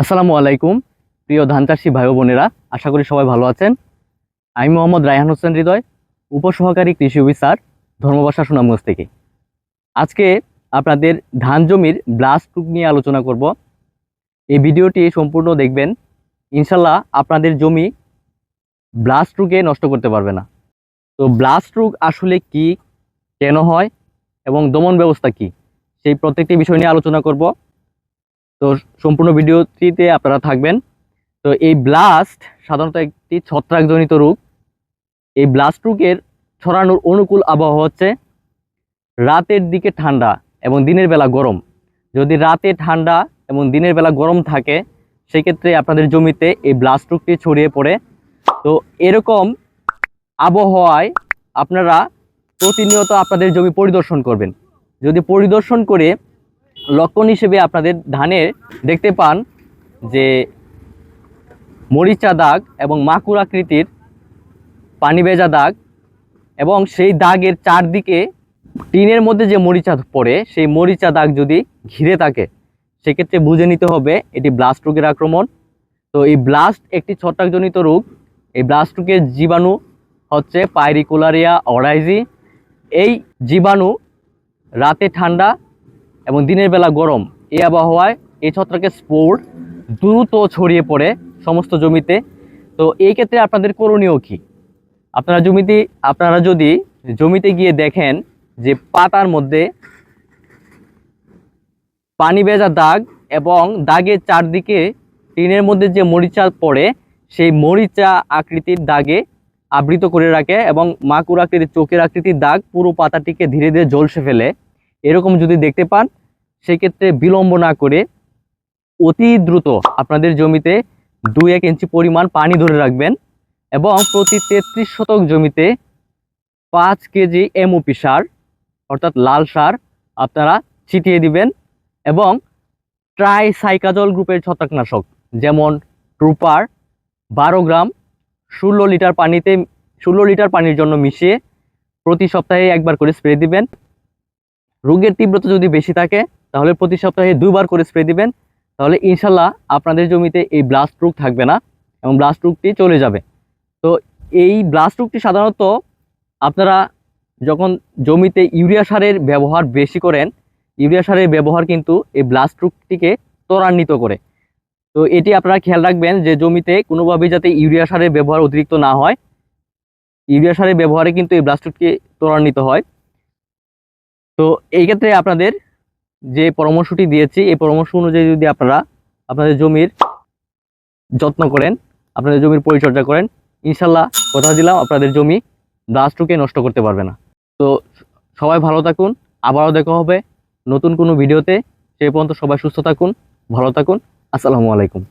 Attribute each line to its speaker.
Speaker 1: আসসালামু আলাইকুম, প্রিয় ধান চাষি ভাই বোনেরা, আশা করি সবাই ভালো আছেন। আমি মোহাম্মদ রায়হান হোসেন হৃদয়, উপসহকারী কৃষি অফিসার, ধর্মবাসা সুনামগঞ্জ থেকে। আজকে আপনাদের ধান জমির ব্লাস্ট রোগ নিয়ে আলোচনা করব। এই ভিডিওটি সম্পূর্ণ দেখবেন, ইনশাল্লাহ আপনাদের জমি ব্লাস্ট রোগে নষ্ট করতে পারবে না। তো ব্লাস্ট রোগ আসলে কি, কেন হয়, এবং দমন ব্যবস্থা কি, সেই প্রত্যেকটি বিষয় নিয়ে আলোচনা করব। তো সম্পূর্ণ ভিডিওটিতে আপনারা থাকবেন। তো এই ব্লাস্ট সাধারণত একটি ছত্রাকজনিত রোগ। এই ব্লাস্ট রোগের ছড়ানোর অনুকূল আবহাওয়া হচ্ছে রাতের দিকে ঠান্ডা এবং দিনের বেলা গরম। যদি রাতে ঠান্ডা এবং দিনের বেলা গরম থাকে, সেক্ষেত্রে আপনাদের জমিতে এই ব্লাস্ট রোগটি ছড়িয়ে পড়ে। তো এরকম আবহাওয়ায় আপনারা প্রতিনিয়ত আপনাদের জমি পরিদর্শন করবেন। যদি পরিদর্শন করে লক্ষণ হিসেবে আপনাদের ধানের দেখতে পান যে মরিচা দাগ এবং মাকুর আকৃতির পানি ভেজা দাগ এবং সেই দাগের চারদিকে টিনের মধ্যে যে মরিচা পড়ে, সেই মরিচা দাগ যদি ঘিরে থাকে, সেক্ষেত্রে বুঝে নিতে হবে এটি ব্লাস্ট রোগের আক্রমণ। তো এই ব্লাস্ট একটি ছত্রাকজনিত রোগ। এই ব্লাস্ট রোগের জীবাণু হচ্ছে পাইরিকুলারিয়া অরাইজি এই জীবাণু রাতে ঠান্ডা এবং দিনের বেলা গরম। এই আবহাওয়ায় এই ছত্রাকের স্পোর দ্রুত ছড়িয়ে পড়ে সমস্ত জমিতে। তো এই ক্ষেত্রে আপনাদের করণীয় কি? আপনারা জমিতে, আপনারা যদি জমিতে গিয়ে দেখেন যে পাতার মধ্যে পানি ভেজা দাগ এবং দাগের চারদিকে টিনের মধ্যে যে মরিচা পড়ে, সেই মরিচা আকৃতির দাগে আবৃত করে রাখে এবং মাকুর আকৃতির, চোখের আকৃতির দাগ পুরো পাতাটিকে ধীরে ধীরে ঝলসে ফেলে। এরকম যদি দেখতে পান, সেক্ষেত্রে বিলম্ব না করে অতি দ্রুত আপনাদের জমিতে দুই এক ইঞ্চি পরিমাণ পানি ধরে রাখবেন এবং প্রতি তেত্রিশ শতক জমিতে পাঁচ কেজি এমওপি সার, অর্থাৎ লাল সার, আপনারা ছিটিয়ে দিবেন এবং ট্রাই সাইকাজল গ্রুপের ছত্রাকনাশক যেমন ট্রুপার বারো গ্রাম ষোলো লিটার পানিতে, ষোলো লিটার পানির জন্য মিশিয়ে প্রতি সপ্তাহে একবার করে স্প্রে দিবেন। রোগের তীব্রতা যদি বেশি থাকে, তাহলে প্রতি সপ্তাহে দুবার করে স্প্রে দিবেন। তাহলে ইনশাল্লাহ আপনাদের জমিতে এই ব্লাস্ট রোগ থাকবে না এবং ব্লাস্ট রোগটি চলে যাবে। তো এই ব্লাস্ট রোগটি সাধারণত আপনারা যখন জমিতে ইউরিয়া সারের ব্যবহার বেশি করেন, ইউরিয়া সারের ব্যবহার কিন্তু এই ব্লাস্ট রোগটিকে ত্বরান্বিত করে। তো এটি আপনারা খেয়াল রাখবেন যে জমিতে কোনোভাবেই যাতে ইউরিয়া সারের ব্যবহার অতিরিক্ত না হয়, ইউরিয়া সারের ব্যবহারে কিন্তু এই ব্লাস্ট রোগটি ত্বরান্বিত হয়। তো এই ক্ষেত্রে আপনাদের যে পরামর্শটি দিয়েছি, এই পরামর্শ অনুযায়ী যদি আপনারা আপনাদের জমির যত্ন করেন, আপনাদের জমির পরিচর্যা করেন, ইনশাল্লাহ কথা দিলাম, আপনাদের জমি ব্লাস্টকে নষ্ট করতে পারবে না। তো সবাই ভালো থাকুন, আবারও দেখা হবে নতুন কোনো ভিডিওতে। সেই পর্যন্ত সবাই সুস্থ থাকুন, ভালো থাকুন। আসসালামু আলাইকুম।